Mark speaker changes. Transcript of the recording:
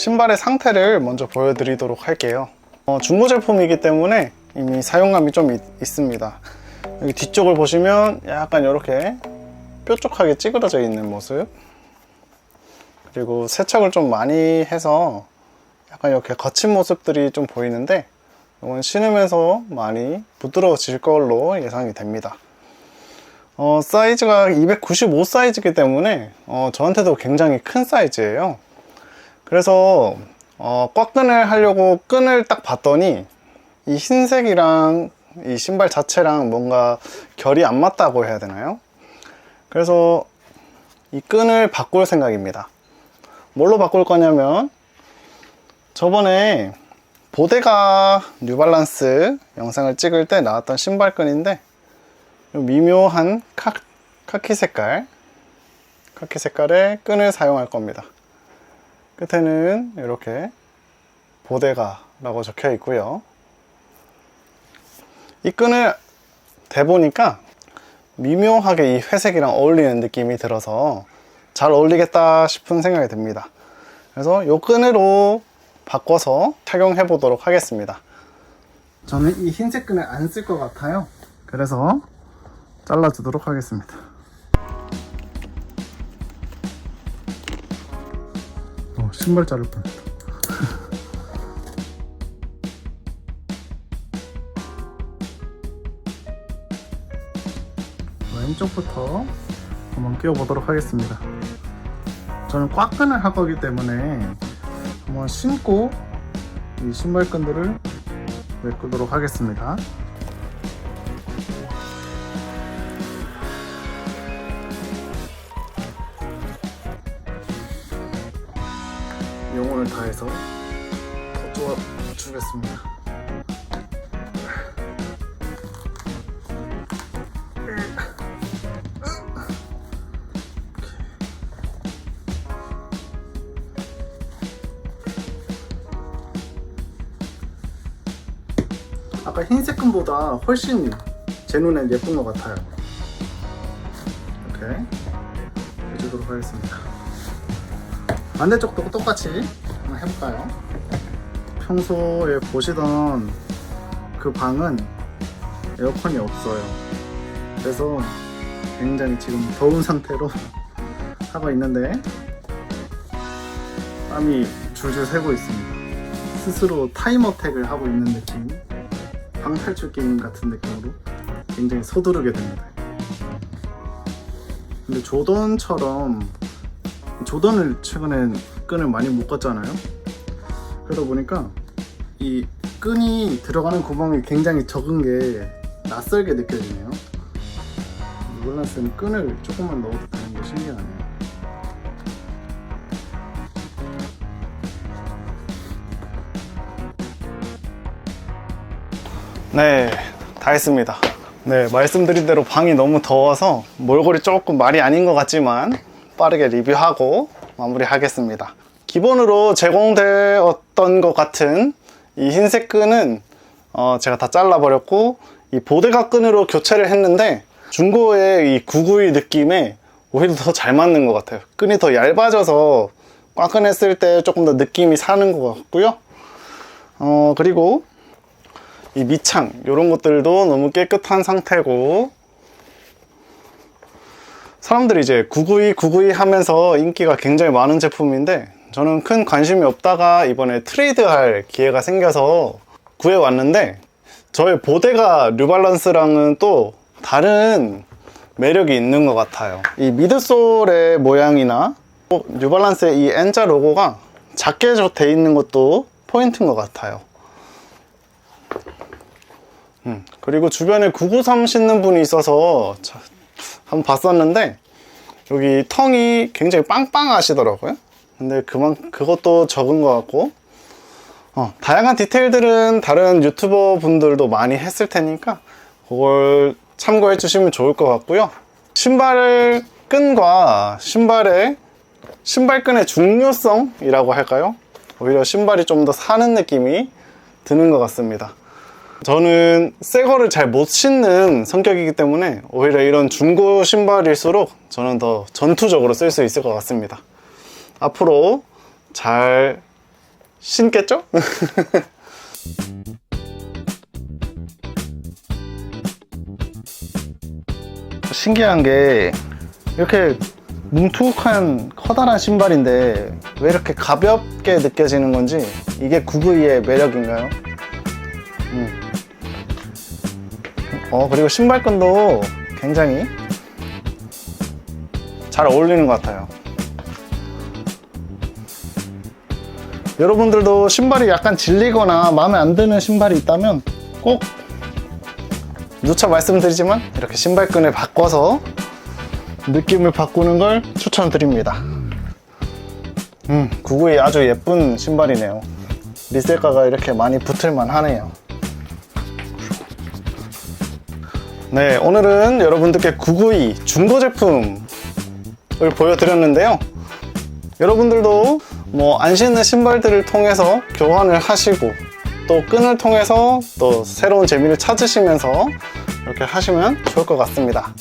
Speaker 1: 신발의 상태를 먼저 보여드리도록 할게요. 어, 중고 제품이기 때문에 이미 사용감이 좀 있, 있습니다. 여기 뒤쪽을 보시면 약간 이렇게 뾰족하게 찌그러져 있는 모습. 그리고 세척을 좀 많이 해서 약간 이렇게 거친 모습들이 좀 보이는데 이건 신으면서 많이 부드러워질 걸로 예상이 됩니다. 어, 사이즈가 295 사이즈이기 때문에 어, 저한테도 굉장히 큰 사이즈예요. 그래서 어, 꽉끈을 하려고 끈을 딱 봤더니 이 흰색이랑 이 신발 자체랑 뭔가 결이 안 맞다고 해야 되나요? 그래서 이 끈을 바꿀 생각입니다. 뭘로 바꿀 거냐면 저번에 보데가 뉴발란스 영상을 찍을 때 나왔던 신발끈인데 요 미묘한 카, 카키 색깔 카키 색깔의 끈을 사용할 겁니다. 끝에는 이렇게 보데가 라고 적혀 있고요. 이 끈을 대보니까 미묘하게 이 회색이랑 어울리는 느낌이 들어서 잘 어울리겠다 싶은 생각이 듭니다. 그래서 이 끈으로 바꿔서 착용해 보도록 하겠습니다. 저는 이 흰색 끈을 안 쓸 것 같아요. 그래서 잘라 주도록 하겠습니다. 어, 신발 자를 뻔했다. 왼쪽부터 한번 끼워보도록 하겠습니다. 저는 꽉끈을 할 거기 때문에 한번 신고 이 신발끈들을 메꾸도록 하겠습니다. 영혼을 다해서 더 좋아 주겠습니다. 아까 흰색 끈보다 훨씬 제 눈엔 예쁜 것 같아요. 이렇게 해주도록 하겠습니다. 반대쪽도 똑같이 한번 해볼까요? 평소에 보시던 그 방은 에어컨이 없어요. 그래서 굉장히 지금 더운 상태로 하고 있는데 땀이 줄줄 새고 있습니다. 스스로 타임어택을 하고 있는 느낌. 방탈출 게임 같은 느낌으로 굉장히 서두르게 됩니다. 근데 조던처럼 조던을 최근에 끈을 많이 묶었잖아요. 그러다 보니까 이 끈이 들어가는 구멍이 굉장히 적은 게 낯설게 느껴지네요. 몰랐으면 끈을 조금만 넣어도 되는 게 신기하네요. 네, 다 했습니다. 네, 말씀드린 대로 방이 너무 더워서 몰골이 조금 말이 아닌 것 같지만 빠르게 리뷰하고 마무리하겠습니다. 기본으로 제공되었던 것 같은 이 흰색 끈은 어, 제가 다 잘라버렸고 이 보데가 끈으로 교체를 했는데 중고의 이 구구이 느낌에 오히려 더 잘 맞는 것 같아요. 끈이 더 얇아져서 꽉끈했을 때 조금 더 느낌이 사는 것 같고요. 어, 그리고 이 밑창 이런 것들도 너무 깨끗한 상태고 사람들이 이제 992 992 하면서 인기가 굉장히 많은 제품인데 저는 큰 관심이 없다가 이번에 트레이드할 기회가 생겨서 구해왔는데 저의 보데가 뉴발란스랑은 또 다른 매력이 있는 것 같아요 이 미드솔의 모양이나 또 뉴발란스의 이 N자 로고가 작게 돼 있는 것도 포인트인 것 같아요 음, 그리고 주변에 993 신는 분이 있어서 자, 한번 봤었는데 여기 텅이 굉장히 빵빵하시더라고요. 근데 그만 그것도 적은 것 같고 어, 다양한 디테일들은 다른 유튜버 분들도 많이 했을 테니까 그걸 참고해 주시면 좋을 것 같고요. 신발 끈과 신발의 신발끈의 중요성이라고 할까요? 오히려 신발이 좀 더 사는 느낌이 드는 것 같습니다. 저는 새 거를 잘 못 신는 성격이기 때문에 오히려 이런 중고 신발일수록 저는 더 전투적으로 쓸 수 있을 것 같습니다. 앞으로 잘 신겠죠? 신기한 게 이렇게 뭉툭한 커다란 신발인데 왜 이렇게 가볍게 느껴지는 건지 이게 구구이의 매력인가요? 음. 어 그리고 신발끈도 굉장히 잘 어울리는 것 같아요. 여러분들도 신발이 약간 질리거나 마음에 안 드는 신발이 있다면 꼭 누차 말씀드리지만 이렇게 신발끈을 바꿔서 느낌을 바꾸는 걸 추천드립니다. 음, 구구이 아주 예쁜 신발이네요. 리셀가가 이렇게 많이 붙을만 하네요. 네, 오늘은 여러분들께 구구이 중고 제품을 보여드렸는데요. 여러분들도 뭐 안 신는 신발들을 통해서 교환을 하시고 또 끈을 통해서 또 새로운 재미를 찾으시면서 이렇게 하시면 좋을 것 같습니다.